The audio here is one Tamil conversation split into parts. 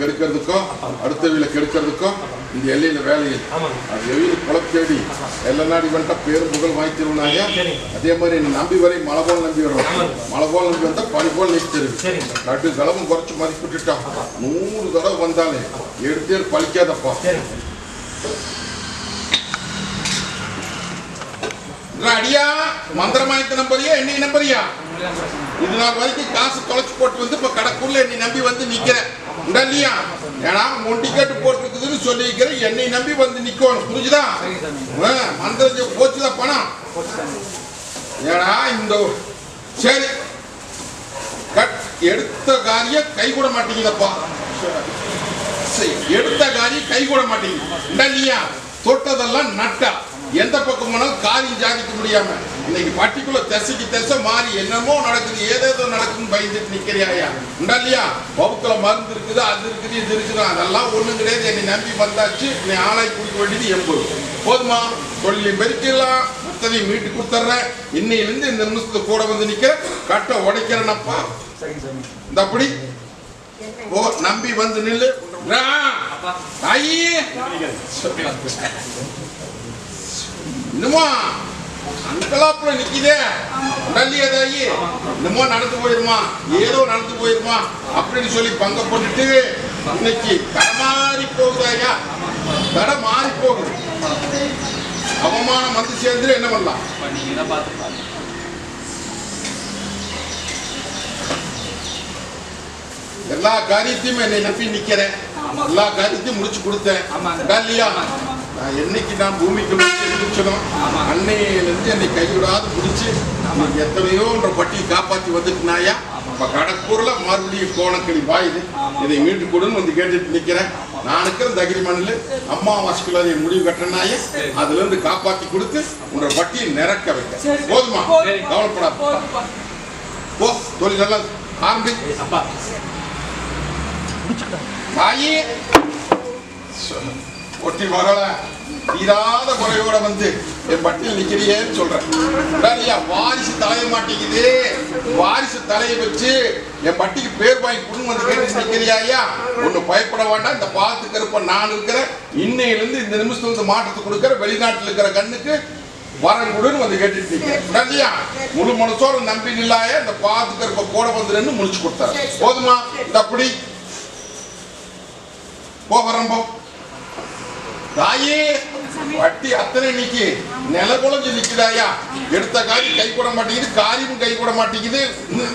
கெடுக்கிறதுக்கும் அடுத்த வீல கெடுக்கிறதுக்கும் இந்த எல்லையில வேலையில் அது எவ்வளவு குளத்தேடி எல்லா நாடி வந்துட்டா பேரும் புகழ் வாங்கித்திருவனாங்க சரிங்க. அதே மாதிரி என்னை நம்பி வரை மழை போல் நம்பி வரும். ஆமாங்க. மழை போல் நம்பி வந்தா பனி போல் நிற்கிறது சரிங்க நட்டு கிளம்பும் குறைச்சு மதிப்பிட்டுட்டான். நூறு தடவை வந்தாலே எடுத்தே பழிக்காதப்பா. அடியா? மந்திரமாயத்த நம்பரியா? என்னை நம்பறியா இது நாள் வரைக்கும் காசு தொலைச்சு போட்டு வந்து இப்ப கடைக்குள்ள என்னை நம்பி வந்து நிக்கிறேன் உண்டா இல்லையா ஏன்னா உன் டிக்கெட் போட்டுருக்குதுன்னு சொல்லிக்கிறேன் என்னை நம்பி வந்து நிக்கணும் புரிஞ்சுதா? ஆ, மந்திரம் போச்சுதான் பணம். ஏன்னா இந்த சரி. கட் எடுத்த காரியம் கை கூட மாட்டேங்குதப்பா சரி, எடுத்த காரியம் கை கூட மாட்டேங்குது இல்லையா தொட்டதெல்லாம் நட்டா. எந்த பக்கம் போனாலும் காரியம் சாதிக்க முடியாம இன்னைக்கு பட்டிக்குள்ள திசைக்கு திசை மாறி என்னமோ நடக்குது ஏதேதோ நடக்குதுன்னு பயந்துட்டு நிக்கிறியாயா உண்டா இல்லையா? மருந்து இருக்குது அது இருக்குது இது இருக்குது அதெல்லாம் ஒண்ணும் கிடையாது. என்னை நம்பி வந்தாச்சு நீ ஆளாய் குடிக்க வேண்டியது எண்பது போதுமா? சொல்லி பெருக்கலாம் மொத்தத்தையும் மீட்டு கொடுத்துட்றேன். இன்னையிலிருந்து இந்த நிமிஷத்துல கூட வந்து நிக்கிற கட்டை உடைக்கிறேனப்பா. இந்த அப்படி? ஓ நம்பி வந்து நில்லு. ரா. இன்னுமா அங்கலாப்புல நிக்குதே. நல்லியா தாயி இன்னமோ நடந்து போயிருமா? ஏதோ நடந்து போயிருமா? அப்படின்னு சொல்லி பங்க போட்டுட்டு இன்னைக்கு கடை மாறி போகுதாயா கடை மாறி போகுது. அவமானம் வந்து சேர்ந்து என்ன பண்ணலாம்? எல்லா காரியத்தையும் என்னை நம்பி நிக்கிறேன். எல்லா காரியத்தையும் முடிச்சு கொடுத்தேன். இல்லையா என்னைக்கு நான் பூமிக்கு இருந்துச்சனோ அன்னையிலிருந்து என்னை கைவிடாது பிடிச்சி நீங்க எத்தனையோன்ற பட்டியை காப்பாத்தி வந்துட்டுனாயா? இப்ப கடற்கூர்ல மறுபடியும் கோணக்கிளி பாயுது இதை மீட்டு கொடுன்னு வந்து கேட்டுட்டு நிக்கிறேன். நான் இருக்கிற தகிரி மண்ணில் அம்மாவாசைக்குள்ள என் முடிவு கட்டினாய அதுல இருந்து காப்பாத்தி கொடுத்து உன்னோட பட்டியை நிறக்க வைக்க போதுமா? கவலைப்படாத. போ தொழில் நல்லா ஆரம்பி. அப்பா. தாயி ஒட்டி வரல தீராத குறையோட வந்து என் பட்டியல் நிக்கிறியேன்னு சொல்றேன். வாரிசு தலைய மாட்டேங்குது. வாரிசு தலையை வச்சு என் பட்டிக்கு பேர் வாங்கி குடும்பம் வந்து கேட்டு நிக்கிறியா ஐயா? ஒண்ணு பயப்பட வேண்டாம். இந்த பாத்து கருப்ப நான் இருக்கிறேன். இன்னையிலிருந்து இந்த நிமிஷத்துல இருந்து மாற்றத்தை கொடுக்கற வெளிநாட்டுல இருக்கிற கண்ணுக்கு வரன் கொடுன்னு வந்து கேட்டுட்டு இல்லையா முழு மனசோட நம்பி நில்லாய இந்த பாத்து கருப்ப கூட வந்துருன்னு முடிச்சு கொடுத்தாரு போதுமா இந்த அப்படி போ வரம்போ. தாயே வட்டி அத்தனை நிக்கி நில குழஞ்சு நிக்குதாயா எடுத்த காரி கை கூட மாட்டேங்குது காரியும் கை கூட மாட்டேங்குது.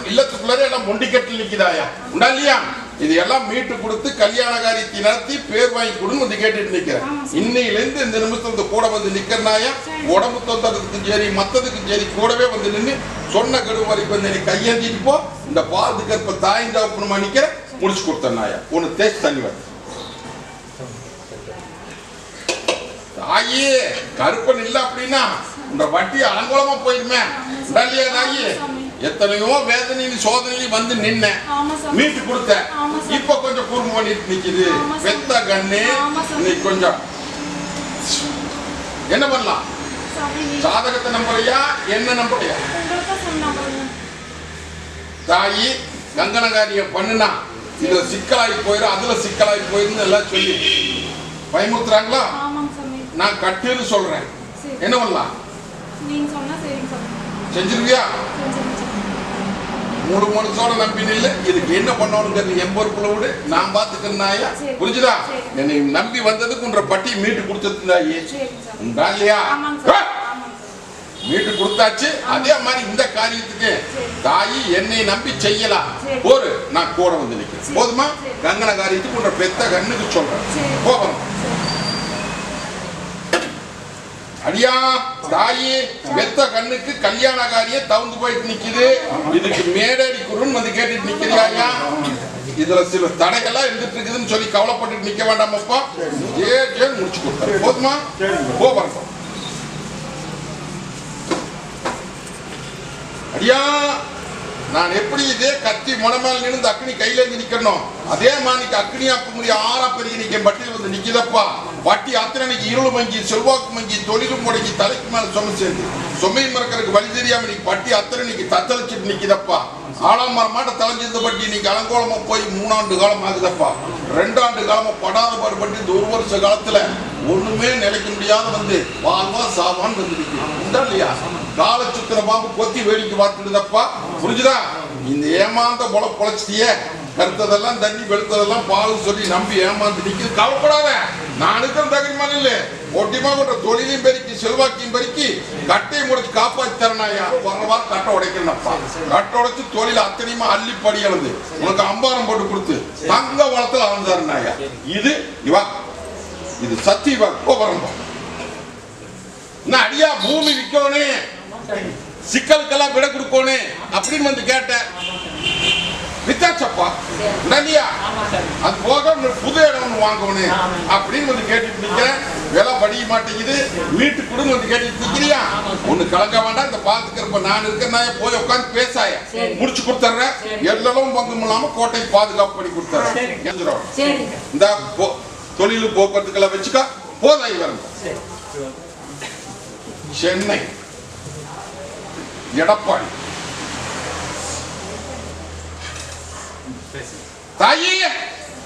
இல்லத்துக்குள்ளார எல்லாம் மொண்டிக்கட்டில் நிக்குதாயா உண்டா இல்லையா? இது எல்லாம் மீட்டு கொடுத்து கல்யாண காரியத்தை நடத்தி பேர் வாங்கி கொடுன்னு வந்து கேட்டுட்டு நிக்கிறேன். இன்னையிலேருந்து இந்த நிமிஷத்துல கூட வந்து நிக்கிறனாயா? உடம்பு தொந்தறதுக்கும் சரி மத்ததுக்கும் சரி கூடவே வந்து நின்று சொன்ன கடுவு வரைக்கும் வந்து நீ கையேந்திட்டு போ. இந்த பால் கற்ப தாய்ந்த நிக்கிற முடிச்சு கொடுத்தனாயா ஒன்னு தேய்ச்சி தண்ணி வர தாயே கருப்பன் இல்ல அப்படின்னா இந்த வட்டி அலங்கோலமா போயிருமே இல்லையா தாயி எத்தனையோ வேதனையிலும் சோதனையிலும் வந்து நின்ன. மீட்டு கொடுத்த. இப்ப கொஞ்சம் குறும்பு பண்ணிட்டு நிக்குது. பெத்த கண்ணு. இன்னைக்கு கொஞ்சம் என்ன பண்ணலாம் நீ சாதகத்தை நம்புறியா என்ன பாருங்க. தாயி கங்கணகாரியம் பண்ணுனா இதுல சிக்கலாகி போயிடும் அதுல சிக்கலாகி போயிருந்து எல்லாம் சொல்லி பயமுறுத்துறாங்களா. நான் கட்டுன்னு சொல்றேன். என்ன பண்ணலாம். செஞ்சிருவியா. மூணு மனுஷோட நம்பி நில்லு இதுக்கு என்ன பண்ணணுங்கிறது என் பொறுப்புல விடு நான் பாத்துக்கிறேனாயா சரி. புரிஞ்சுதா. என்னை நம்பி வந்ததுக்கு உன்ற பட்டி மீட்டு கொடுத்துருந்தாயே. உண்டா இல்லையா. மீட்டு கொடுத்தாச்சு அதே மாதிரி இந்த காரியத்துக்கு. தாயி என்னை நம்பி செய்யலாம். ஒரு நான் கூட வந்து நிக்கிறேன் சரி. போதுமா சரி. கங்கண காரியத்துக்கு உன்ற பெத்த கண்ணுக்கு சொல்றேன். போகணும் சரி. அடியா தாயி வெத்த கண்ணுக்கு கல்யாண காரிய தவுந்து போயிட்டு நிக்குது. இதுக்கு மேடடி குருன்னு வந்து கேட்டுட்டு நிக்கிறியா ஐயா இதுல சில தடைகள்லாம் இருந்துட்டு இருக்குதுன்னு சொல்லி கவலைப்பட்டுட்டு நிக்க வேண்டாமப்பா ஏ ஏ முடிச்சு கொடுத்தாரு. போதுமா? போ அடியா நான் எப்படி இதே கத்தி முனமேல் நின்று அக்னி கையில இருந்து நிக்கணும் அதே மாதிரி அக்னி அப்புமுடி ஆறா பெருகி நிக்க பட்டியல் வந்து நிக்குதப்பா. வட்டி அத்தனைக்கு இருள் மங்கி செல்வாக்கு மங்கி தொழிலும் முடங்கி தலைக்கு மேல சுமை சேர்ந்து. சுமை மறக்கறதுக்கு வழி தெரியாம நீ அத்தனை அத்தனைக்கு தத்தளிச்சுட்டு நிக்குதப்பா. ஆலாமரம் தலைஞ்சிருந்த பட்டி இன்னைக்கு அலங்கோலமா போய் மூணாண்டு காலம் ஆகுதப்பா. ரெண்டாண்டு காலமா படாத பாடுபட்டு இந்த ஒரு வருஷ காலத்துல ஒண்ணுமே நிலைக்க முடியாத வந்து வாழ்வா சாவான்னு வந்து உண்டா இல்லையா? கால சுத்திர பாம்பு கொத்தி வேடிக்கை பார்த்துடுதப்பா. புரிஞ்சுதா? இந்த ஏமாந்த பொல பொழைச்சிட்டியே. கருத்ததெல்லாம் தண்ணி வெளுத்ததெல்லாம் பால் சொல்லி நம்பி ஏமாந்து நிக்குது. கவலைப்படாத. நான் இருக்கிற தகுதி மாதிரி இல்லை. ஒட்டிமா கொண்ட தொழிலையும் பெருக்கி செல்வாக்கையும் பெருக்கி கட்டையை முடிச்சு காப்பாத்தி தரணாயா வரவா கட்டை உடைக்கிறனப்பா. கட்டை உடைச்சு தொழில் அத்தனையுமா அள்ளி படிக்கிறது உனக்கு அம்பாரம் போட்டு கொடுத்து தங்க வளத்துல அவன் இது இவா இது சத்தியவா கோபரம் நான் அடியா பூமி விற்கணும் சிக்கலுக்கெல்லாம் விட கொடுக்கணும் அப்படின்னு வந்து கேட்டேன் வித்தாச்சப்பா. இல்லையா அது போக புது இடம் ஒன்று வாங்கணும் அப்படின்னு வந்து கேட்டுட்டு நிக்கிறேன். விலை படிய மாட்டேங்குது. வீட்டுக்கு கூட வந்து கேட்டுட்டு நிக்கிறியா? ஒண்ணு கலக்க வேண்டாம் இந்த பாத்துக்கிறப்ப நான் இருக்கிறனா போய் உட்காந்து பேசாய. முடிச்சு கொடுத்துட்றேன். எல்லாம் பங்கும் இல்லாம கோட்டைக்கு பாதுகாப்பு பண்ணி கொடுத்துறேன் இந்த போ- தொழில் போக்குவரத்துக்கெல்லாம் வச்சுக்கா. போதாய் வரணும் சென்னை. எடப்பாடி. தாயே!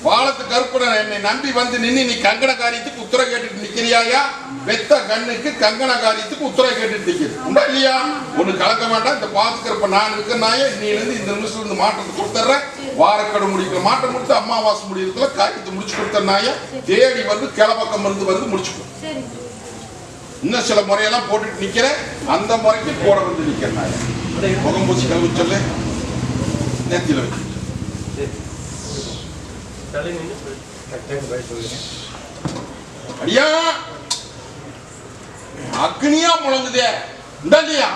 வாழத்து கருப்புடன் என்னை நம்பி வந்து நின்னு நீ கங்கண காரியத்துக்கு உத்தர கேட்டுட்டு நிக்கிறியாயா? வெத்த கண்ணுக்கு கங்கண காரியத்துக்கு உத்தர கேட்டுட்டு நிக்குது. உண்டா இல்லையா? ஒண்ணு கலக்க வேண்டாம் இந்த பாத்துக்கிறப்ப நான் இருக்கிறனாயே இன்னிலிருந்து இந்த நிமிஷத்துல இருந்து மாற்றத்தை கொடுத்துட்றேன். வாரக்கடை முடிக்கிற மாற்றம் கொடுத்து அமாவாசை முடிக்கிறதுக்குள்ள காரியத்தை முடிச்சு கொடுத்தனாய தேடி வந்து கிளப்பக்கம் இருந்து வந்து முடிச்சுக்கோ இன்னும் சில முறையெல்லாம் போட்டுட்டு நிக்கிறேன். அந்த முறைக்கு போட வந்து நிக்கிறேன் முகம் பூசி கழுவி சொல்லு. நெத்தியில வச்சு. ஐயா! அக்னியா முழங்குதே. இந்தாண்டியா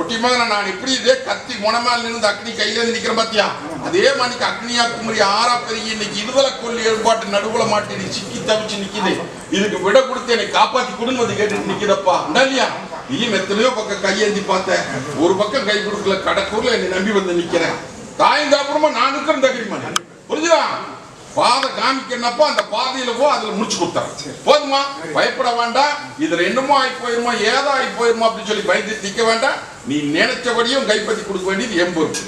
ஒட்டிமாக நான் இப்படி இதே கத்தி முனமேல நின்று அக்னி கையில இருந்து நிக்கிற பாத்தியா? அதே மாதிரி அக்னியா குமரி ஆறா பெருகி இன்னைக்கு இருதலை கொல்லி ஏற்பாட்டு நடுவுல மாட்டி நீ சிக்கி தவிச்சு நிக்குது. இதுக்கு விட கொடுத்து என்னை காப்பாத்தி கொடுன்னு வந்து கேட்டுட்டு நிக்கிறப்பா. இந்தாண்டியா நீயும் எத்தனையோ பக்கம் கையேந்தி பார்த்தேன் ஒரு பக்கம் கை கொடுக்கல கடக்கூர்ல என்னை நம்பி வந்து நிக்கிறேன். தாயும் அப்புறமா நான் இருக்கிறேன் தகிரிமா புரிஞ்சுதா? பாதை காமிக்கிறப்ப அந்த பாதையில போ அதுல முடிச்சு கொடுத்தாரு போதுமா? பயப்பட வேண்டாம். இதுல என்னமோ ஆகி போயிருமா ஏதோ ஆகி போயிருமா அப்படின்னு சொல்லி பயந்து நிக்க வேண்டாம். நீ நினைச்சபடியும் கைப்பற்றி கொடுக்க வேண்டியது என் பொறுப்பு.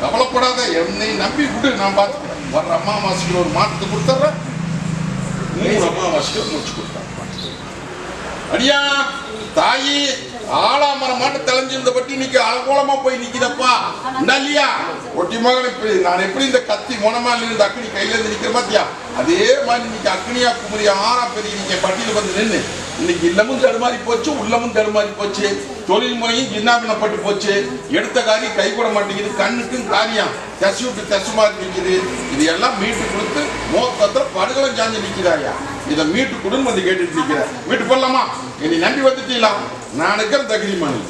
கவலைப்படாத என்னை நம்பி விட்டு நான் பார்த்துக்கிறேன். வர்ற அம்மாவாசைக்கு ஒரு மாற்றத்தை கொடுத்துட்றேன் மூணு அம்மாவாசைக்கு முடிச்சு கொடுத்தேன் அடியா தாயி ஆலாமரம் தலைஞ்சிருந்த பட்டி இன்னைக்கு அலங்கோலமா போய் நிக்கிறப்பா என்ன இல்லையா ஒட்டி மகன் இப்படி நான் எப்படி இந்த கத்தி முனமால இருந்து அக்னி கையில இருந்து நிக்கிற பாத்தியா? அதே மாதிரி இன்னைக்கு அக்னியா குமரி ஆறா பெரிய நீங்க பட்டியல வந்து நின்று இன்னைக்கு இல்லமும் தடுமாறி போச்சு உள்ளமும் தடுமாறி போச்சு. தொழில் முறையும் ஜின்னாபினப்பட்டு போச்சு. எடுத்த காரியம் கைகூட மாட்டேங்குது கண்ணுக்கும் காரியம். தசு விட்டு தசு மாதிரி நிற்கிது இது எல்லாம் மீட்டு கொடுத்து மோத்தத்தில் படுகளும் சாஞ்சு நிற்கிறாயா இதை மீட்டு கொடுன்னு வந்து கேட்டுட்டு நிற்கிறேன் மீட்டு போடலாமா? என்னை நம்பி வந்துட்டீங்களா? நான் இருக்கிற தகுதிமானி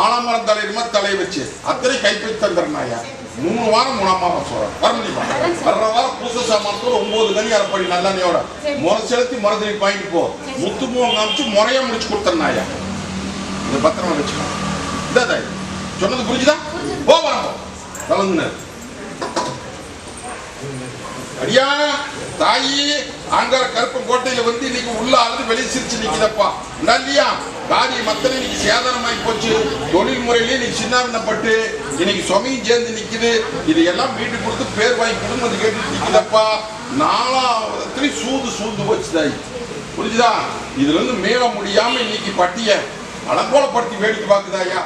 ஆலமரம் தலையுமா தலை வச்சு. அத்தனை கைப்பற்றி தந்துடுறாயா மூணு வாரம் மூணாம் மாதம் சொல்றேன் வர வர்ற வாரம் பூச சாமானத்தோட ஒன்பது கனி அரைப்படி நல்லெண்ணையோட முறை செலுத்தி முறை வாங்கிட்டு போ. முத்து மூலம் காமிச்சு முறையா முடிச்சு கொடுத்துறனாயா இந்த பத்திரமா வச்சுக்கோ. இதா. தாய் சொன்னது புரிஞ்சுதா? போ வரம்போ கலந்துனர் அடியா. தாயி ஆங்கார கருப்பன் கோட்டையில வந்து இன்னைக்கு உள்ள அழுது வெளியே சிரிச்சு நிக்கிறப்பா என்ன இல்லையா காரியம் மத்தனை இன்னைக்கு சேதாரமாயி போச்சு. தொழில் முறையிலே இன்னைக்கு சின்னாவினப்பட்டு இன்னைக்கு சுமையும் சேர்ந்து நிக்குது. இதையெல்லாம் எல்லாம் வீட்டுக்கு கொடுத்து பேர் வாங்கி கொடுன்னு கேட்டு நிக்கிறப்பா நாலாவதுலயும் சூது சூழ்ந்து போச்சு தாய். புரிஞ்சுதா? இதுல இருந்து மீள முடியாம இன்னைக்கு பட்டிய அலங்கோலப்படுத்தி வேடிக்கை பார்க்குதாயா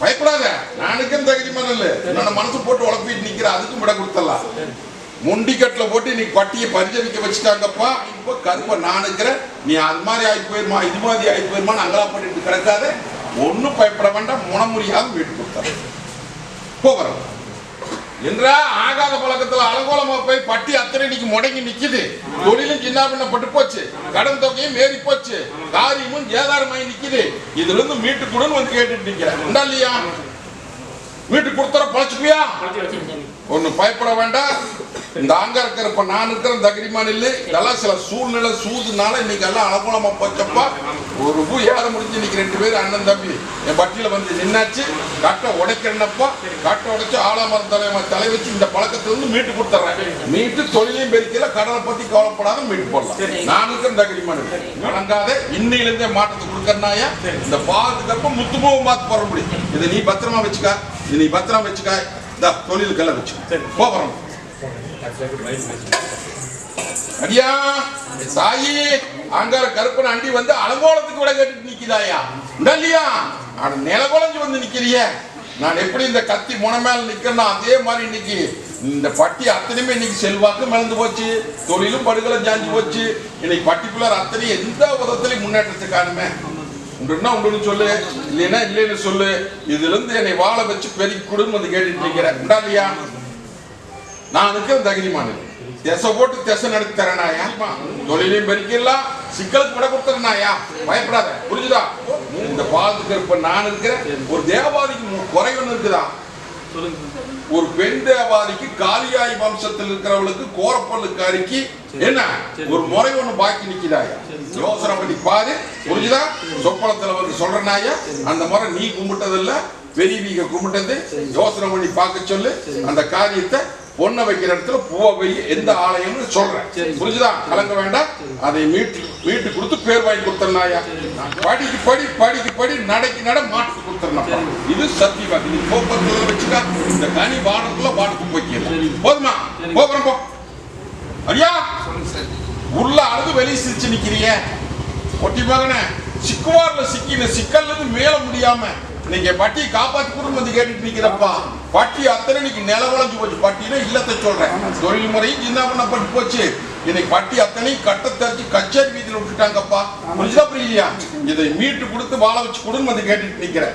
பயப்படாத. நானுக்கும் தகுதி இல்ல என்னோட மனசு போட்டு உழப்பிட்டு நிக்கிற அதுக்கும் விட கொடுத்தலாம் முண்டிக்கட்டில் போட்டு இன்னைக்கு பட்டியை பரிஜவிக்க வச்சுட்டாங்கப்பா. இப்போ கருப்பை நான் இருக்கிறேன் நீ அது மாதிரி ஆகி போயிருமா இது மாதிரி ஆகி போயிருமான்னு அங்கலா பண்ணிட்டு கிடக்காத ஒன்றும் பயப்பட வேண்டாம் முனமுறியாக வீட்டு கொடுத்தாரு போகிறோம் என்றா ஆகாத பழக்கத்துல அலங்கோலமா போய் பட்டி அத்தனை இன்னைக்கு முடங்கி நிக்குது. தொழிலும் சின்ன பின்னப்பட்டு போச்சு. கடன் தொகையும் மேறி போச்சு. காரியமும் ஏதாரமாயி நிக்குது. இதுல இருந்து மீட்டு கொடுன்னு வந்து கேட்டுட்டு நிக்கிறேன். உண்டா இல்லையா? மீட்டு கொடுத்துற பழச்சுக்குவியா? ஒண்ணு பயப்பட வேண்டாம். இந்த அங்க இருக்கிறப்ப நான் இருக்கிற தகிரிமான் இல்லை. இதெல்லாம் சில சூழ்நிலை சூதுனால இன்னைக்கு எல்லாம் அனுகூலமா போச்சப்பா. ஒரு பூ ஏற முடிஞ்சு இன்னைக்கு ரெண்டு பேரும் அண்ணன் தம்பி என் பட்டியல வந்து நின்னாச்சு. கட்டை உடைக்கிறனப்பா. கட்டை உடைச்சு ஆலமரம் தலை தலை வச்சு இந்த பழக்கத்துல இருந்து மீட்டு கொடுத்துறேன். மீட்டு தொழிலையும் பெருக்கல கடனை பத்தி கவலைப்படாத மீட்டு போடலாம். நான் இருக்கிற தகிரிமான் வணங்காத. இன்னையில இருந்தே மாற்றத்தை கொடுக்கறனாயா? இந்த பாதுகாப்பு முத்துமுகம் பார்த்து போற முடியும் இதை நீ பத்திரமா வச்சுக்க. இது நீ பத்திரமா வச்சுக்க. இந்த தொழிலுக்கெல்லாம் வச்சு போகிறோம் அடியா சாயி அங்கார கருப்பன் அண்டி வந்து அலங்கோலத்துக்கு விட கேட்டு நிக்கிறாயா இந்த இல்லையா? ஆனா நிலகுலைஞ்சு வந்து நிக்கிறிய. நான் எப்படி இந்த கத்தி முனை மேல நிக்கிறேன்னா அதே மாதிரி இன்னைக்கு இந்த பட்டி அத்தனையுமே இன்னைக்கு செல்வாக்கு மிளந்து போச்சு. தொழிலும் படுகளை ஜாஞ்சி போச்சு. இன்னைக்கு பர்டிகுலர் அத்தனை எந்த விதத்திலையும் முன்னேற்றத்துக்கானுமே உண்டுன்னா உண்டுன்னு சொல்லு இல்லைன்னா இல்லைன்னு சொல்லு. இதுல இருந்து என்னை வாழ வச்சு பெருக்கி கொடுன்னு வந்து கேட்டுட்டு இருக்கிறேன். உண்டா இல்லையா? நான் இருக்கிற தகுதிமானது திசை போட்டு திசை நடத்தி தரேனாயா தொழிலையும் பெருக்கிடலாம் சிக்கலுக்கு விட கொடுத்துறனாயா பயப்படாத புரிஞ்சுதா? இந்த பாதுகாப்பு நான் இருக்கிறேன். ஒரு தேவாதிக்கு குறை ஒன்று இருக்குதா? ஒரு பெண் தேவாதிக்கு காளியாய் வம்சத்தில் இருக்கிறவளுக்கு கோரப்பல்லுக்காரிக்கு என்ன? ஒரு முறை ஒண்ணு பாக்கி நிக்குதாயா? யோசனை பண்ணி பாரு. புரிஞ்சுதா? சொப்பனத்துல வந்து சொல்றனாயா? அந்த முறை நீ கும்பிட்டதில்ல பெரியவீக கும்பிட்டது. யோசனை பண்ணி பார்க்க சொல்லு. அந்த காரியத்தை பொண்ணை வைக்கிற இடத்துல பூவை வை எந்த ஆலயம்னு சொல்றேன். புரிஞ்சுதா? கலங்க வேண்டாம். அதை மீட்டு மீட்டு கொடுத்து பேர் வாங்கி கொடுத்தனாயா படிக்கு படி படிக்கு படி நடைக்கு நட மாட்டுக்கு கொடுத்துறேன் இது சத்தியவாதி. நீ போக்குவரத்துல வச்சுக்கா. இந்த கனி வானத்துல வாட்டுக்கு போய்க்கல போதுமா? போகிறோம் போ ஐயா! உள்ள அழுது வெளியே சிரிச்சு நிக்கிறிய. ஒட்டி மகனே சிக்குவார்ல சிக்கின சிக்கல்ல இருந்து மேல முடியாம நீங்க பட்டியை காப்பாத்தி வந்து கேட்டுட்டு நிக்கிறப்பா. பட்டி அத்தனை இன்னைக்கு நில போச்சு. பட்டினா இல்லத்தை சொல்றேன். தொழில் முறையும் சின்ன பண்ணப்பட்டு போச்சு. இன்னைக்கு பட்டி அத்தனை கட்ட தரிச்சு கச்சேரி வீதியில விட்டுட்டாங்கப்பா. புரிஞ்சுதா புரியலையா? இதை மீட்டு கொடுத்து வாழ வச்சு கொடுன்னு வந்து கேட்டுட்டு நிக்கிறேன்.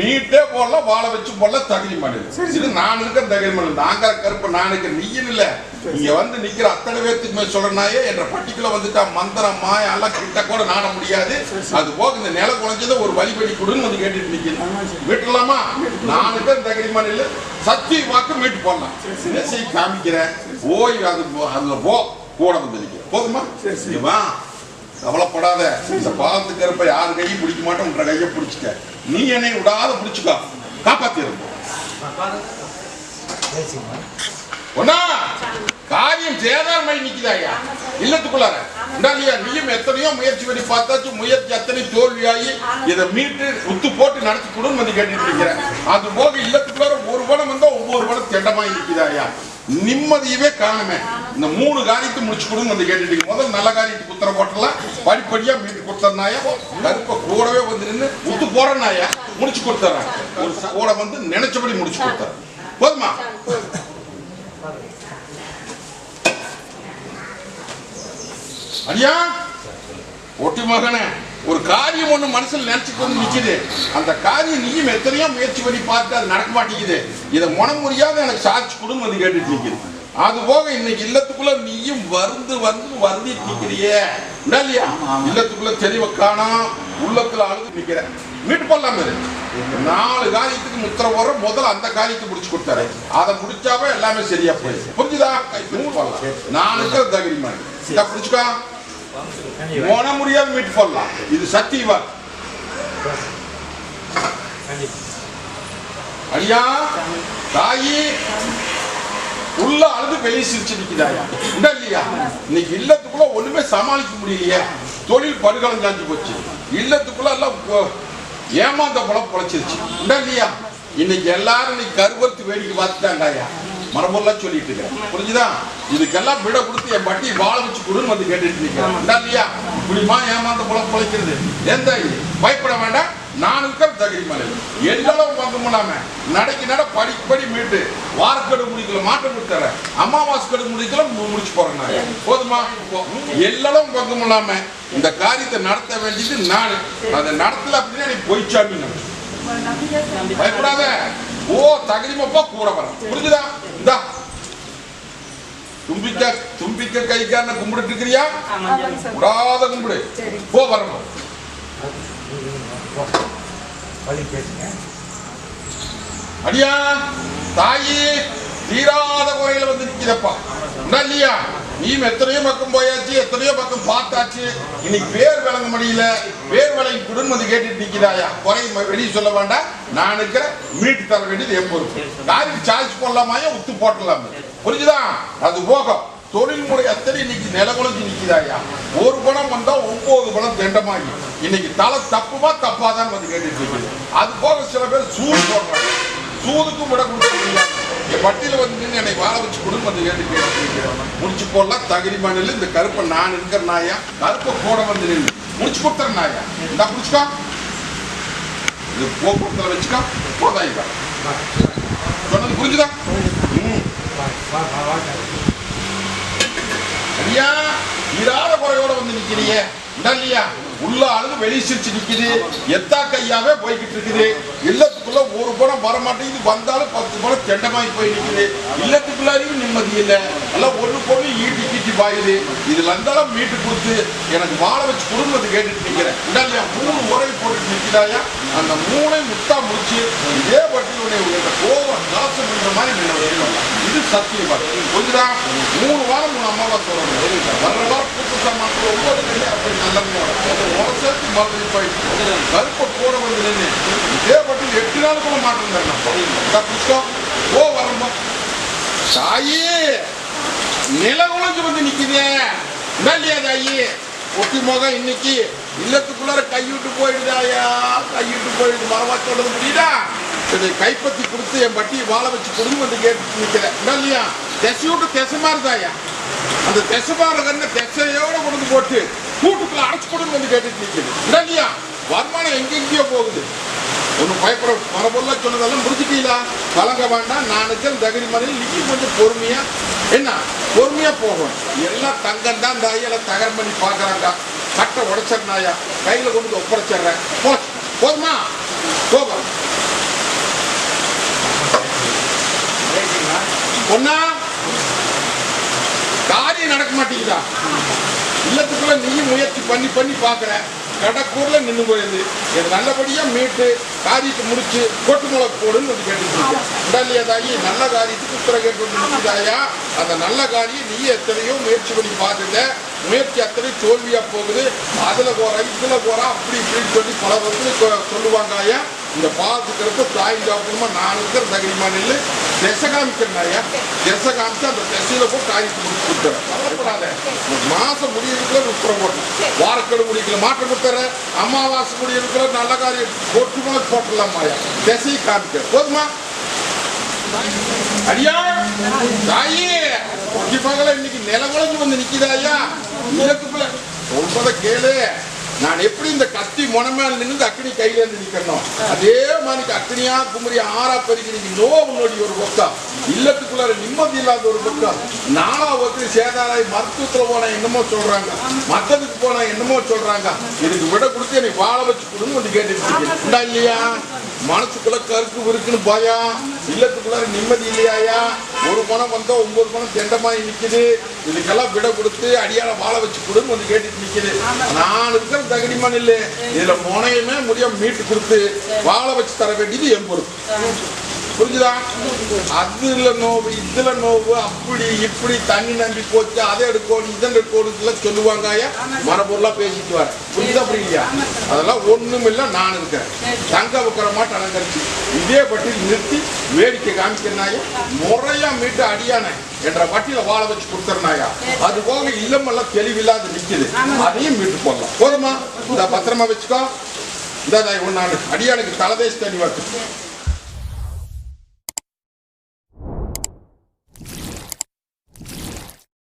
மீட்டே போடல வாழ வச்சு போடல தகுதி மாடுது இது நான் இருக்கிற தகுதி மாடு நாங்க கருப்பு நான் இருக்கிற நீயும் இல்ல. இங்க வந்து நிக்கிற அத்தனை பேர்த்துக்குமே சொல்றனாயே என்ற பட்டிக்குள்ள வந்துட்டா மந்திரம் மாய எல்லாம் கிட்ட கூட நாட முடியாது. அது போக இந்த நில குறைஞ்சதை ஒரு வழிபடி கொடுன்னு வந்து கேட்டுட்டு நிக்கிறேன். விட்டுலாமா நான் இருக்கிற தகுதி மாடு இல்ல. சக்தி வாக்கு மீட்டு போடலாம். காமிக்கிறேன்? ஓய் அது போ- அதுல போ. கூட வந்து போதுமா? நீ வா. கவலைப்படாத. இந்த பாலத்துக்கு இருப்ப யார் கையும் பிடிக்க மாட்டோம் உன்ற கையை பிடிச்சிக்க. நீ என்னை விடாத பிடிச்சுக்கோ. காப்பாத்திருப்போம் ஒன்னா காரியம் சேதாரமாய் நிக்குதாயா இல்லத்துக்குள்ளார இந்தாலியா நீயும் எத்தனையோ முயற்சி பண்ணி பார்த்தாச்சு. முயற்சி அத்தனை தோல்வியாகி இதை மீட்டு உத்து போட்டு நடத்தி கொடுன்னு வந்து கேட்டுட்டு இருக்கிறேன். அது போக இல்லத்துக்குள்ளார ஒரு படம் வந்தா ஒவ்வொரு படம் திட்டமாய் நிக்குதாயா நிம்மதியவே காணுமே. இந்த மூணு காரியத்தை முடிச்சு கொடுங்க வந்து கேட்டுட்டு முதல் முதல்ல நல்ல காரியத்துக்கு உத்தர போட்டலாம் படிப்படியா மீட்டு கொடுத்தனாயா கருப்ப கூடவே வந்து நின்று உத்து போறனாயா முடிச்சு கொடுத்துறேன். ஒரு கூட வந்து நினைச்சபடி முடிச்சு கொடுத்துறேன். போதுமா? ஐயா ஒட்டி மகனே. ஒரு காரியம் ஒண்ணு மனசுல நினைச்சுட்டு வந்து நிக்குது. அந்த காரியம் நீயும் எத்தனையோ முயற்சி பண்ணி பார்த்து அது நடக்க மாட்டேங்குது. இதை மனம் முடியாத எனக்கு சாட்சி கொடுன்னு வந்து கேட்டுட்டு நிக்குது. அது போக இன்னைக்கு இல்லத்துக்குள்ள நீயும் வந்து வந்து வருந்திட்டு நிக்கிறியே. இல்ல இல்லையா? இல்லத்துக்குள்ள தெளிவை காணோம் உள்ளத்துல அழுது நிக்கிற. மீட்டு போடலாம். நாலு காரியத்துக்கு முத்திர போற முதல்ல அந்த காரியத்தை முடிச்சு கொடுத்தாரு. அதை முடிச்சாவே எல்லாமே சரியா போயிடுது. புரிஞ்சுதா? போடலாம். நானுக்கு தகுதி இதை பிடிச்சுக்கோ. போன முடியாது மீட்டு போடலாம். இது சத்தியவா ஐயா தாயி உள்ள அழுது வெளியே சிரிச்சு நிற்கிறாயா இந்த இல்லையா? இன்னைக்கு இல்லத்துக்குள்ள ஒண்ணுமே சமாளிக்க முடியலையே. தொழில் படுகலம் சாஞ்சு போச்சு. இல்லத்துக்குள்ள எல்லாம் ஏமாந்த பழம் பொழைச்சிருச்சு. இந்த இல்லையா? இன்னைக்கு எல்லாரும் இன்னைக்கு கருவத்து வேடிக்கை பார்த்துட்டாங்கய்யா மரபொல்லாம் சொல்லிட்டு இருக்கேன் புரிஞ்சுதான் இதுக்கெல்லாம் விட கொடுத்து என் பட்டி வாழ கொடுன்னு வந்து கேட்டுட்டு இல்லையா இப்படிமா ஏமாந்த பழம் பொழைக்கிறது. எந்த பயப்பட வேண்டாம். நான் இருக்கிற தகுதி மலை எல்லளவு பங்கமில்லாம நடைக்கு நட படி படி மீட்டு வாரக்கடு முடிக்கல மாற்றம் கொடுத்துற அமாவாசை கடு முடிக்கல முடிச்சு போறேன் போதுமா? போ. எல்லளவும் பங்கம் இல்லாம இந்த காரியத்தை நடத்த வேண்டியது நான். அதை நடத்தல அப்படின்னா நீ பொய்ச்சாமி. பயப்படாத. ஓ தகுதிமப்பா கூட வரும் புரிஞ்சுதா? இந்தா. தும்பிக்க தும்பிக்க கைக்கான கும்பிட்டு இருக்கிறியா? விடாத கும்பிடு. சரி. போ வரணும். அடியா தாயி தீராத குறையில வந்து நிக்கிறப்பா. இல்லையா? நீ எத்தனையோ பக்கம் போயாச்சு எத்தனையோ பக்கம் பார்த்தாச்சு. இன்னைக்கு பேர் விளங்க முடியல. பேர் விளங்கி குடும்பம் வந்து கேட்டுட்டு நிக்கிறாயா? குறை வெளிய சொல்ல வேண்டாம். நான் இருக்கிற மீட்டு தர வேண்டியது என் பொறுப்பு. காருக்கு சார்ஜ் போடலாமாயா உத்து போட்டலாமே புரிஞ்சுதா? அது போகும். தொழில்முறை அத்தனை இன்னைக்கு நிலகுலஞ்சு நிற்கிறாயா ஒரு பணம் வந்தா ஒன்பது பணம் திண்டமாகி இன்னைக்கு தலை தப்புமா தப்பாதான் வந்து கேட்டுட்டு இருக்குது. அது போக சில பேர் சூடு போடுறாங்க. சூதுக்கும் விட கொடுத்துருக்கீங்க வட்டியில் என் வந்து நின்று என்னை வாழ வச்சு குடும்பம் வந்து கேட்டு கேட்டு முடிச்சு போடலாம். தகுதி மண்ணில் இந்த கருப்பை நான் இருக்கிற நாயா? கருப்பை கூட வந்து நின்று முடிச்சு கொடுத்துற நாயா? இந்த முடிச்சுக்கோ. இது போக்குவரத்தில் வச்சுக்கோ. போதாயிக்கா. சொன்னது புரிஞ்சுதா? ஐயா இராத குறையோட வந்து நிக்கிறீங்க. இல்லையா உள்ள அழுது வெளி சிரிச்சு நிக்குது. எத்தா கையாவே போய்கிட்டு இருக்குது. இல்லத்துக்குள்ள ஒரு பணம் வர மாட்டேங்குது வந்தாலும் பத்து பணம் தெண்டமாய் போய் நிக்குது. இல்லத்துக்குள்ளாரையும் நிம்மதி இல்லை. எல்லாம் ஒண்ணு பொண்ணு ஈட்டி கீட்டி பாயுது இதுல இருந்தாலும் மீட்டு கொடுத்து எனக்கு வாழ வச்சு குடும்பத்தை கேட்டுட்டு நிக்கிறேன். இல்லையா மூணு உரை போட்டு நிக்கிறாயா? அந்த மூணையும் முத்தா முடிச்சு இதே பட்டி உன்னை கோபம் கோவம் நாசம் பண்ற மாதிரி நின்று வைக்கணும். இது சத்தியமா? கொஞ்சம் மூணு வாரம் மூணு அம்மாவா சொல்லணும். வர்ற வாரம் கூட்டு சாமான் ஒவ்வொரு அப்படின்னு அப்படி நல்ல உரசத்து மாதிரி போயிட்டு கருப்பை போட வந்து நின்று இதே பட்டி எட்டு நாள் கூட மாட்டேன் புஷ்கம் ஓ வரம்போ சாயே! நில உழைஞ்சு வந்து நிக்குதே. இல்லையா தாயி ஒட்டி முகம் இன்னைக்கு இல்லத்துக்குள்ளார கைவிட்டு போயிடுதாயா? கைவிட்டு போயிடுது. மரமா சொல்றது முடியுதா இதை கைப்பற்றி கொடுத்து என் பட்டியை வாழ வச்சு கொடுங்க வந்து கேட்டு நிக்கிறேன் இல்லையா திசை விட்டு திசை மாறுதாயா? அந்த திசை மாறுகன்னு திசையோட கொண்டு போட்டு கூட்டுக்குள்ள அடைச்சு கொடுங்க வந்து கேட்டுட்டு நிக்குது. இல்லையா வருமானம் எங்கெங்கேயோ போகுது. ஒன்றும் பயப்பட மரபொருளாக சொன்னதெல்லாம் முடிச்சுட்டீங்களா கலங்க வேண்டாம். நான் இருக்கிற தகுதி மாதிரி நீங்க கொஞ்சம் பொறுமையா என்ன? பொறுமையா போகணும். எல்லாம் தங்கம் தான் இந்த ஐயெல்லாம் தகரம் பண்ணி பார்க்குறாங்க. கட்டை உடச்சிடனாயா கையில் கொண்டு ஒப்படைச்சிட்றேன் ஒப்படைச்சிடுறேன். போ. போதுமா போகும் ஒன்னா பொண்ணா? காரியம் நடக்க மாட்டேங்குதா? இல்லத்துக்குள்ள நீயும் முயற்சி பண்ணி பண்ணி பார்க்குற கடக்கூர்ல நின்று போயிருது. இது நல்லபடியா மீட்டு காரியத்தை முடிச்சு கொட்டு முளக்கு போடுன்னு வந்து கேட்டுருக்கீங்க தாயி? நல்ல காரியத்துக்கு உத்தர கேட்டு நிற்கிறாயா அந்த நல்ல காரியம் நீ எத்தனையோ முயற்சி பண்ணி பார்த்துட்ட. முயற்சி அத்தனை தோல்வியா போகுது. அதுல போற இதுல போற அப்படி இப்படின்னு சொல்லி பல வந்து சொ- சொல்லுவாங்க ஐயா இந்த பாத்துக்கிறப்ப தாய் சாப்பிடணுமா நான் இருக்கிற தகுதிமா நெல்லு. திசை காமிக்கிறேன் ஐயா. திசை காமிச்சு அந்த திசையில போய் காய்ச்சி முடிச்சு கொடுத்துறேன் கவலைப்படாத. மாசம் உத்தரம் போடணும். வாரக்கெடு முடிக்கல மாற்றம் கொடுத்துறேன் அமாவாசை முடியறதுக்குள்ள நல்ல காரியம். போட்டு மேலே ஐயா? திசையை காமிக்க. போதுமா? அடியா? தாயே! ஒட்டி பகல இன்னைக்கு நிலகுலஞ்சு வந்து நிக்குதாயா இல்லத்துக்குள்ள சொல்றத கேளு. நான் எப்படி இந்த கத்தி முனமேல நின்று அக்னி கையில இருந்து நிக்கணும்? அதே மாதிரி அக்னியா குமரி ஆறா பெருக்கி நோ நோவு நோடி ஒரு பக்கம். இல்லத்துக்குள்ளார நிம்மதி இல்லாத ஒரு பக்கம். நானா ஒத்து சேதாராய் மருத்துவத்துல போனா என்னமோ சொல்றாங்க. மத்ததுக்கு போனா என்னமோ சொல்றாங்க. இதுக்கு விட கொடுத்து எனக்கு வாழ வச்சு கொடுன்னு வந்து கேட்டுட்டு உண்டா இல்லையா? மனசுக்குள்ள கருக்கு விருக்குன்னு பயம் இல்லத்துக்குள்ள நிம்மதி இல்லையாயா? ஒரு பணம் வந்தா ஒன்பது பணம் தெண்டமாயி நிக்குது. இதுக்கெல்லாம் விட கொடுத்து அடியால வாழ வச்சு கொடுன்னு வந்து கேட்டுட்டு நிக்குது. நான் இருக்கிற தகுதிமான் இல்லை. இதுல முனையுமே முடியாம மீட்டு கொடுத்து வாழ வச்சு தர வேண்டியது என் பொறுப்பு. புரிஞ்சுதா? அதுல நோவு இதுல நோவு அப்படி இப்படி தண்ணி நம்பி போச்சு அதை எடுக்கணும் இதன் எடுக்கணும் சொல்லுவாங்க ஐயா. மரபொருளா பேசிட்டு வர. புரியுதா புரியலையா? அதெல்லாம் ஒண்ணும் இல்ல நான் இருக்கிறேன் தங்க வைக்கிற மாட்டு அலங்கரிச்சு இதே பட்டியல் நிறுத்தி வேடிக்கை காமிக்கிறனாயா முறையா மீட்டு அடியானே என்ற பட்டியல வாழ வச்சு கொடுத்துறனாயா அது போக இல்லமெல்லாம் தெளிவில்லாத நிக்குது. அதையும் மீட்டு போடலாம். போதுமா? இந்த பத்திரமா வச்சுக்கோ. இந்த ஒன்னு அடியானுக்கு தலதேசி தண்ணி வச்சு